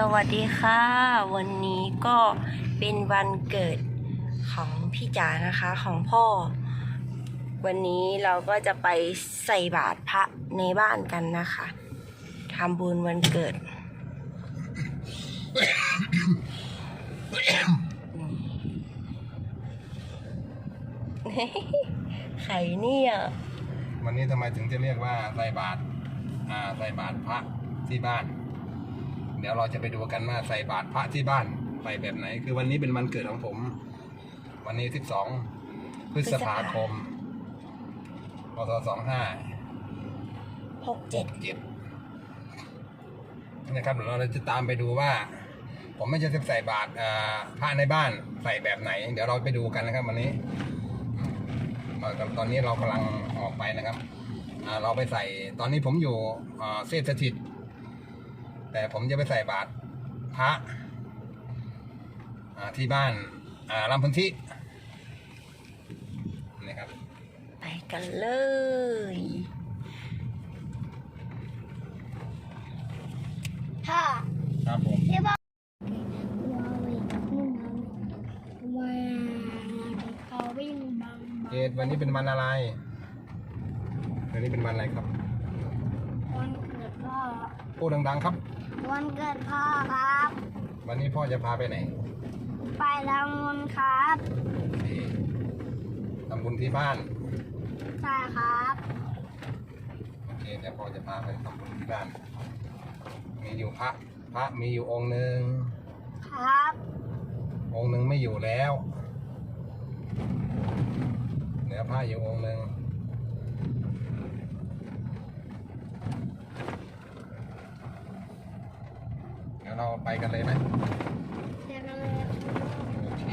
สวัสดีค่ะ วันนี้ก็เป็นวันเกิดของพี่จ๋านะคะของพ่อ วันนี้เราก็จะไปใส่บาตรพระในบ้านกันนะคะทำบุญวันเกิด ไข่เนี่ยวันนี้ทำไมถึงจะเรียกว่าใส่บาตรอ่าใส่บาตรพระที่บ้าน เดี๋ยวเราจะไปดูกันว่าใส่บาตรพระที่บ้านใส่แบบไหน คือวันนี้เป็นวันเกิดของผม วันนี้ที่สองพฤษภาคมพศสองห้าหกเจ็ดเจ็ดนะครับเดี๋ยวเราจะตามไปดูว่า ผมไม่จะใส่บาตรพระในบ้านใส่แบบไหน เดี๋ยวเราไปดูกันนะครับ วันนี้ตอนนี้เรากำลังออกไปนะครับเราไปใส่ตอนนี้ผมอยู่เศรษฐถิต แต่ผมจะไปใส่บาตรพระอ่าที่บ้านอ่าลำพันธินะครับ ไปกันเลยถ้าครับผมที่บ้านวาวินู่นนั่นวาเขาวิ่งบังบังเกตวันนี้เป็นวันอะไร วันนี้เป็นวันอะไรครับ วันเกิดพ่อ พูดดังๆครับ วันเกิดพ่อครับ วันนี้พ่อจะพาไปไหน ไปทำบุญครับที่ทำบุญที่บ้าน ใช่ครับ โอเคเดี๋ยวพ่อจะพาไปทำบุญที่บ้าน มีอยู่พระ พระมีอยู่องค์หนึ่ง ครับ องค์หนึ่งไม่อยู่แล้ว เหลือพระอยู่องค์หนึ่งเดี๋ยวเรา ไปกันเลยไหมเดี๋ยวเราเลยโอเค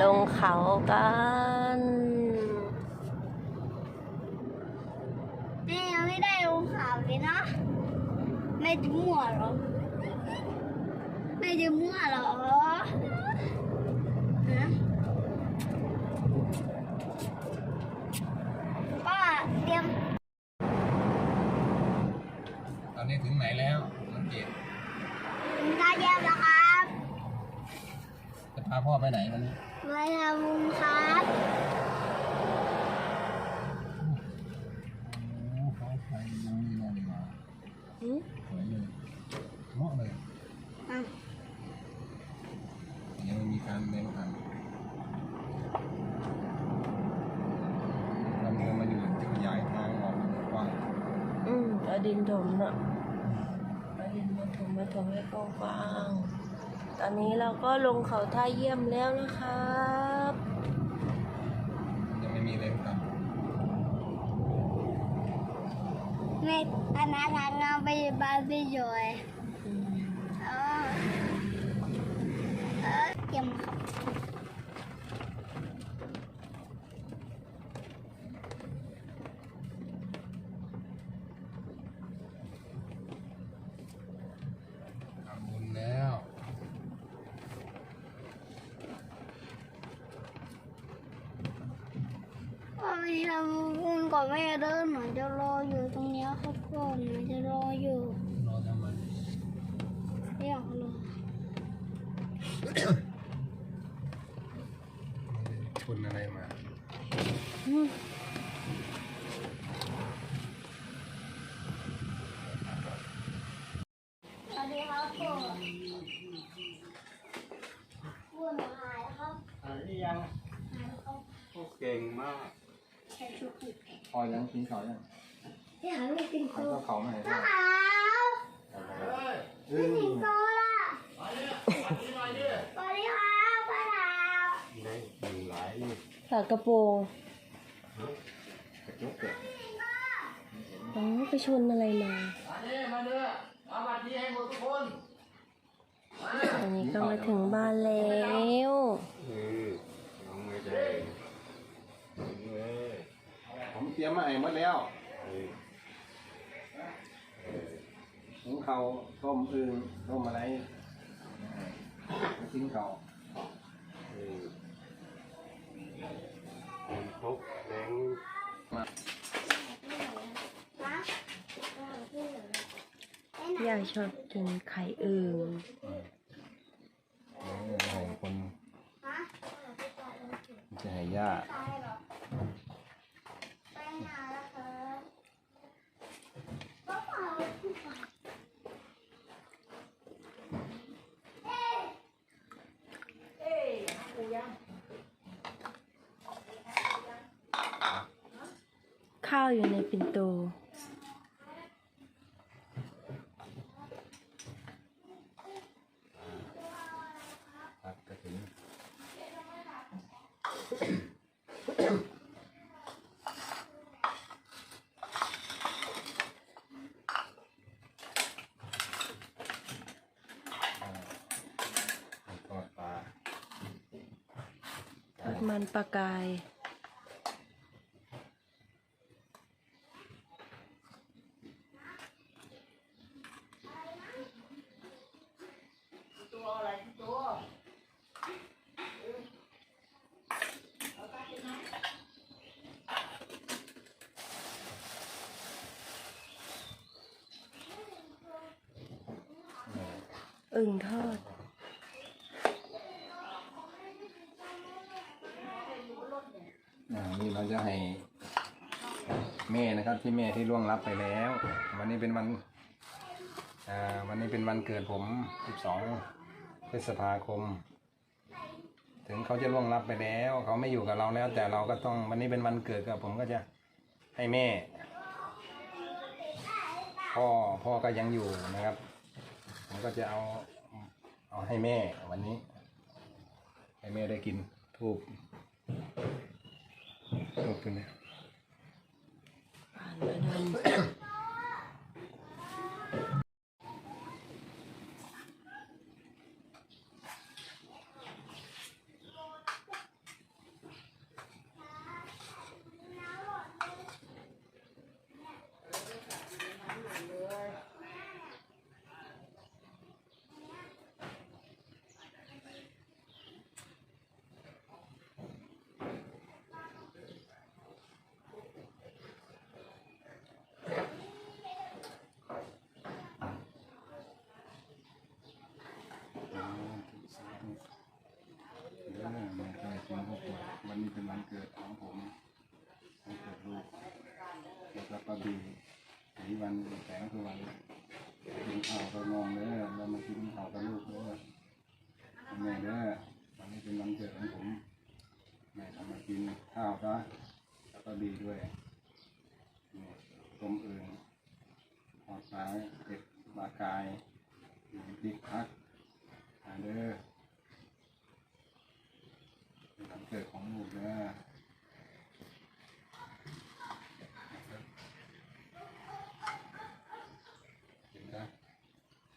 ลงเขากัน แม่ยังไม่ได้ลงข่าวเลยนะ ไม่จะมั่วเหรอ ไม่จะมั่วเหรอฮะป้าเตรียม ตอนนี้ถึงไหนแล้วสังเกตถึงตาเยี่ยมแล้วครับจะพาพ่อไปไหนวันนี้ไปทำบุญครับ โอ้เขาไปยังมีนอนมา อืม สวยเลยเหมาะเลย อะ ยังไม่มีการเดินทางเราเดินมาอยู่ที่ขยายทางออกกว้าง อืม เอาดินถมเนอะเอาดินมาถมมาถมให้กว้างๆตอนนี้เราก็ลงเขาท่าเยี่ยมแล้วนะครับยังไม่มีเลยครับแม่พนักงานไปบ้านพี่จอยอืมเออเออเตรียมครับ ทำบุญแล้ว ว่าไม่ทำบุญก่อนแม่เดินหนูจะรออยู่ตรงเนี้ยครับพ่อหนูจะรออยู่รอทำไมไม่อยากรอชนอะไรมาอืมสวัสดีครับพ่อพูดหนูหายแล้วครับอ่านี่ยังหายแล้วครับเก่งมากแค่ชุดอีก พอยังกินข้าวยังที่หาไม่กินโซเอาข้าวเขามาให้ป้าพ่อขาวไม่กินโซล่ะสวัสดีครับป้าขาวได้อยู่หลายอยู่ฝากระโปรงกระจกเกิดอ๋อไปชนอะไรมามาเด้อเอาบัตรดีให้หมดทุกคนอันนี้ก็มาถึงบ้านแล้วเออน้องไม่ได้เว้ยผมเตรียมมาให้หมดแล้วหุงข้าวต้มอึ่งต้มอะไรกินเขาเออมันพกแรงย่าชอบกินไข่อึ่งเออให้คนจะให้ย่า ไปไหนแล้วครับก็เปล่า ข้าวอยู่ในปิ่นโตตัดกระถิ่นทอดปลา ทอดมันปลากาย อึ่งทอด อ่านี่เราจะให้แม่นะครับที่แม่ที่ล่วงลับไปแล้ว วันนี้เป็นวันอ่าวันนี้เป็นวันเกิดผม 12 พฤษภาคม ถึงเขาจะล่วงลับไปแล้ว เขาไม่อยู่กับเราแล้ว แต่เราก็ต้องวันนี้เป็นวันเกิดกับผมก็จะให้แม่ พ่อพ่อก็ยังอยู่นะครับ ผมก็จะเอาเอาให้แม่วันนี้ ให้แม่ได้กินทูบ ทูบตัว นี้ผ่านมาดำวันนี้เป็นวันเกิดของผมวันเกิดลูกแล้วก็ป้าบีสีวันแสงคือวันกินข้าวกับนมเด้อเรามากินข้าวกับลูกเด้อแม่เด้อวันนี้เป็นวันเกิดของผมแม่ทำมากินข้าวซะแล้วก็บีด้วยนี่ต้มเอื่นทอดปลาเผ็ดปลากายมีพริกพักทานเด้อ เป็นวันเกิดของลูกนะกินได้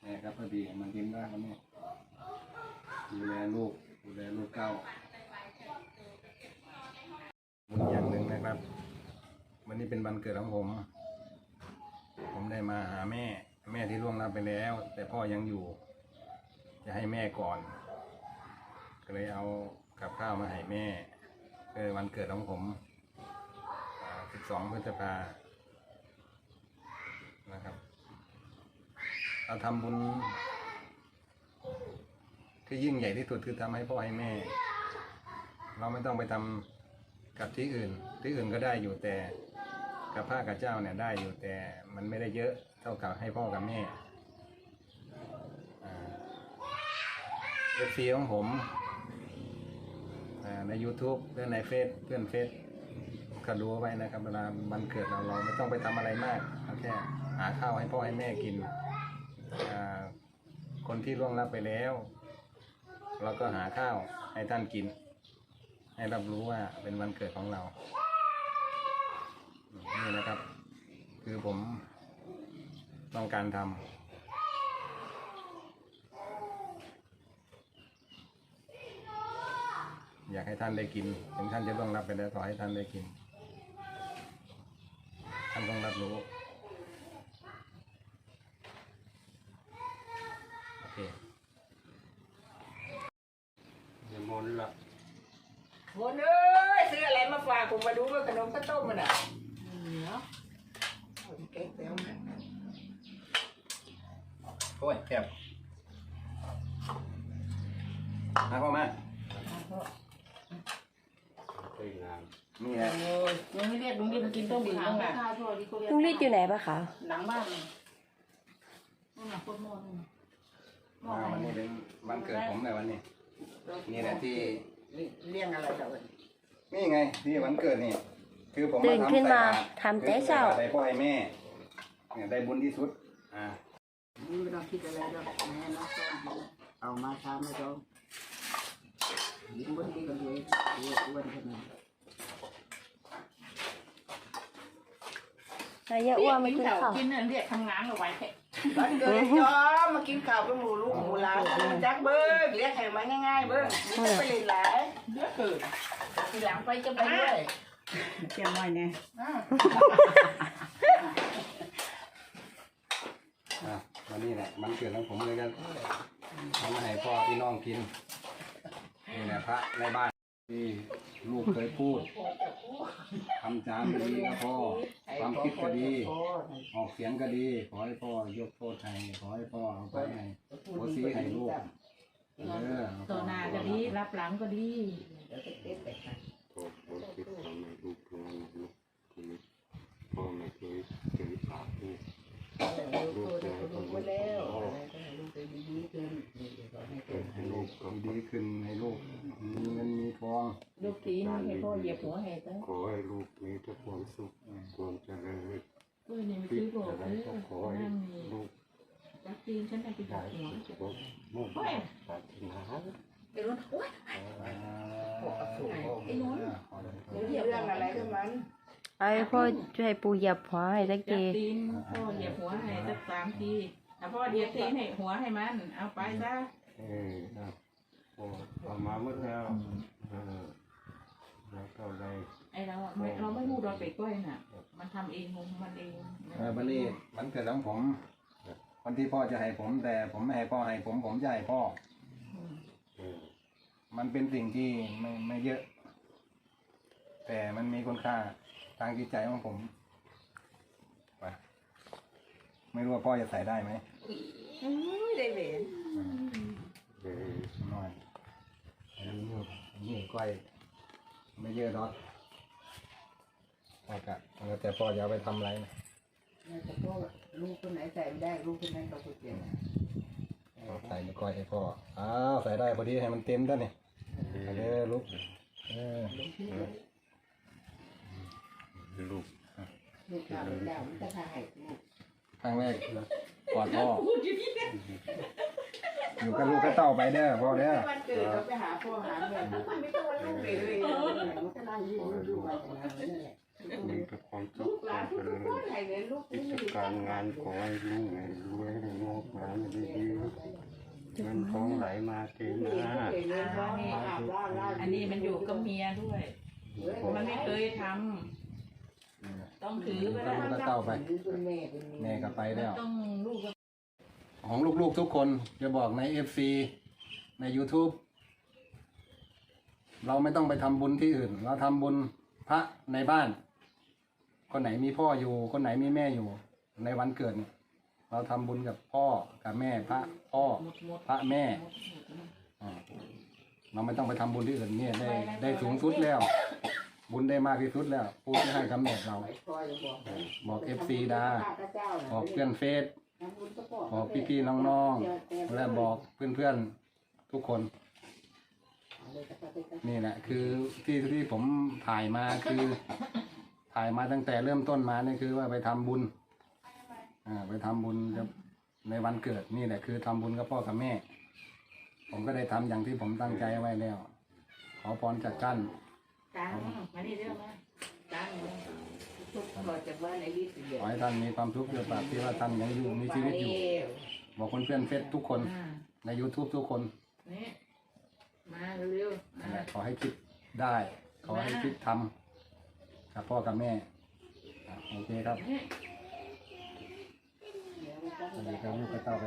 แม่ ครับพอดีมันกินได้วันนี้ดูแลลูกดูแลลูกเก้าอีกอย่างหนึ่งนะครับ วันนี้เป็นวันเกิดของผม ผมได้มาหาแม่ แม่ที่ล่วงลับไปแล้ว แต่พ่อยังอยู่ จะให้แม่ก่อน ก็เลยเอากับข้าวมาให้แม่เพื่อวันเกิดของผม 12พฤษภานะครับ เราทำบุญที่ยิ่งใหญ่ที่สุดคือทำให้พ่อให้แม่ เราไม่ต้องไปทำกับที่อื่น ที่อื่นก็ได้อยู่แต่กับพระกับเจ้าเนี่ยได้อยู่แต่มันไม่ได้เยอะเท่ากับให้พ่อกับแม่เอฟซีของผมใน YouTube เพื่อนในเฟซเพื่อนเฟซก็ดูเอาไว้นะครับเวลามันเกิดเราเราไม่ต้องไปทำอะไรมากแค่หาข้าวให้พ่อให้แม่กิน อ่าคนที่ล่วงลับไปแล้ว เราก็หาข้าวให้ท่านกิน ให้รับรู้ว่าเป็นวันเกิดของเรานี่นะครับ คือผมต้องการทำอยากให้ท่านได้กิน ถึงท่านจะต้องรับไปแล้วขอให้ท่านได้กิน ท่านต้องรับรู้ โอเค วนเอ้ยซื้ออะไรมาฝากผมมาดูว่าขนมข้าวต้มมันอะเนาะเก่งเต็มโอ้ยแคบมาพ่อมาสวยงามนี่แหละโอ้ยยังไม่เรียกลุงรีบมากินต้มขาอะลุงรีดอยู่ไหนปะคะหลังบ้านนู่นน่ะโคตรโม่นู่นน่ะหม้ออ่าอะไรวันนี้เป็นวันเกิดผมเลยวันนี้ นี่แหละที่เลี้ยงอะไรเจ้าเอ้ยนี่ไงที่วันเกิดนี่ คือผมตื่นทำขึ้นมาใส่บตรทำแต่เช้าคือใส่บตรให้พ่อให้แม่เนี่ยได้บุญที่สุดอ่านี่ไม่ต้องคิดอะไรหรอกแม่น้องก็เอามาทำไม่ต้องยิ้มบนดีกันเลยอ้วนขนาดนายยะอ้วนมากินข้าวกินเนี่ยเรียกทำงานเอาไว้แค่ วันเกิดจอมากินข้าวกับหมูลูกหมูหลานมันจักเบิ้งเรียกให้มาง่ายๆเบิ้งไม่ต้องไปเล่นหลายเดือดเกิดทีหลังไปจะไปด้วยเจียมไว้เนี่ยอะวันนี้แหละมันเกิดของผมเลยกันทำให้พ่อพี่น้องกินนี่แหละพระในบ้านที่ลูกเคยพูด ทำจามก็ดีนะพ่อความคิดก็ดี ออกเสียงก็ดี ขอให้พ่อยกโทษให้ขอให้พ่อเอาไปให้โอซีให้ลูกเออตัวหนาก็ดี รับหลังก็ดีโทษโทษที่ทำให้ลูกงานลูกคนนี้พ่อไม่เคยเคยฝากลูกลูกเลยต้องพ่อ ให้ลูกก็ดีขึ้นให้ลูกมีเงินมีทอง ลูกตีนให้พ่อเหยียบหัวให้ตั้งขอให้ลูกมีแต่ความสุขความเจริญเพื่อนนี่ไม่คิซื้ดอบอกอะไรเลยก็ขอให้นั่งนี่ลูกจักตีนฉันไปจัได้บหัวสุขภาพมุ่งมั่นปรารถนาไอ้รุ่นโอ๊ยไอ้นุ่นเรื่องอะไรกันมันเอาให้พ่อช่วยปูเหยียบหัวให้สักจัทีบตีนพ่อเหยียบหัวให้สักสามที ถ้าพ่อเหยียบตีนให้หัวให้มัน เอาไปซะเออครับโอ้เอามาหมดแล้วเออแล้วก็ได้ไอเราอะไม่เราไม่พูดเราไปก้อยน่ะ มันทำเองมุมมันเองเออวันนี้มันเกิดของผมวันที่พ่อจะให้ผม แต่ผมไม่ให้พ่อให้ผมผมจะให้พ่อเออมันเป็นสิ่งที่ไม่ไม่เยอะ แต่มันมีคุณค่าทางจิตใจของผมไปไม่รู้ว่าพ่อจะใส่ได้ไหม ได้เหรียญเออน้อยอันนี้นี่นี่ก้อยไม่เยอะหรอกแต่กะแล้วแต่พ่อจะเอาไปทำอะไรนะแต่พวกลูกคนไหนใส่ไม่ได้ลูกคนนั้นเราก็เจ็บเอาใส่ในก้อยให้พ่อ อ้าวใส่ได้พอดีให้มันเต็มด้วนี่เอาเด้อลูกเออลูกลูกสาวดาวมันจะถ่ายลูกครั้งแรก กอดพ่ออยู่กับลูกก็เต้าไปเด้อพ่อเด้อวันเกิดเราไปหาพ่อหาแม่มันไม่ต้องลูกเลยมันก็นั่งอยู่ดูไปนั่นแหละมีแต่ความสุลูขกหลานทุกคนใครเลยลูกกิจการงานขอให้ลูกให้รวยให้งอกงามดีๆเงินทองไหลมาเทมาอันนี้มันอยู่กับเมียด้วย มันไม่เคยทำ ต้องถือไปลูกแล้วก็เต้าไป คุณแม่เป็นแม่ก็ไปแล้ว ต้องลูกก็ของลูกๆทุกคนจะบอกใน FC ใน YouTube เราไม่ต้องไปทำบุญที่อื่น เราทำบุญพระในบ้าน คนไหนมีพ่ออยู่ คนไหนมีแม่อยู่ ในวันเกิดเนี่ยเราทำบุญกับพ่อกับแม่พระพ่อพระแม่อ่าเราไม่ต้องไปทำบุญที่อื่นเนี่ยได้ได้สูงสุดแล้ว บุญได้มากที่สุดแล้วผู้ที่ให้กำเนิดเราพ่อจะบอกบอก FC ดาพระเจ้าบอกเพื่อนเฟซบอกพี่ๆน้องๆ และบอกเพื่อนๆทุกคน นี่แหละคือที่ที่ผมถ่ายมาคือ ถ่ายมาตั้งแต่เริ่มต้นมาเนี่ยคือว่าไปทำบุญอ่าไปทำบุญกับในวันเกิดนี่แหละคือทำบุญกับพ่อกับแม่ ผมก็ได้ทำอย่างที่ผมตั้งใจไว้แล้ว ขอพรจากท่าน ตังมานี่เรื่องมาตังทุกคนจะว่าในวิทยาขอให้ท่านมีความทุกข์อยู่ตราบที่ว่าท่านยังอยู่มีชีวิตอยู่ บอกเพื่อนๆเฟซทุกคนอ่าใน YouTube ทุกคนนี่มาเร็วๆนั่นอ่าแหละขอให้คิดได้ ขอให้คิดทำกับพ่อกับแม่อะโอเคครับนี่ สวัสดีครับลูกกระเต้าไป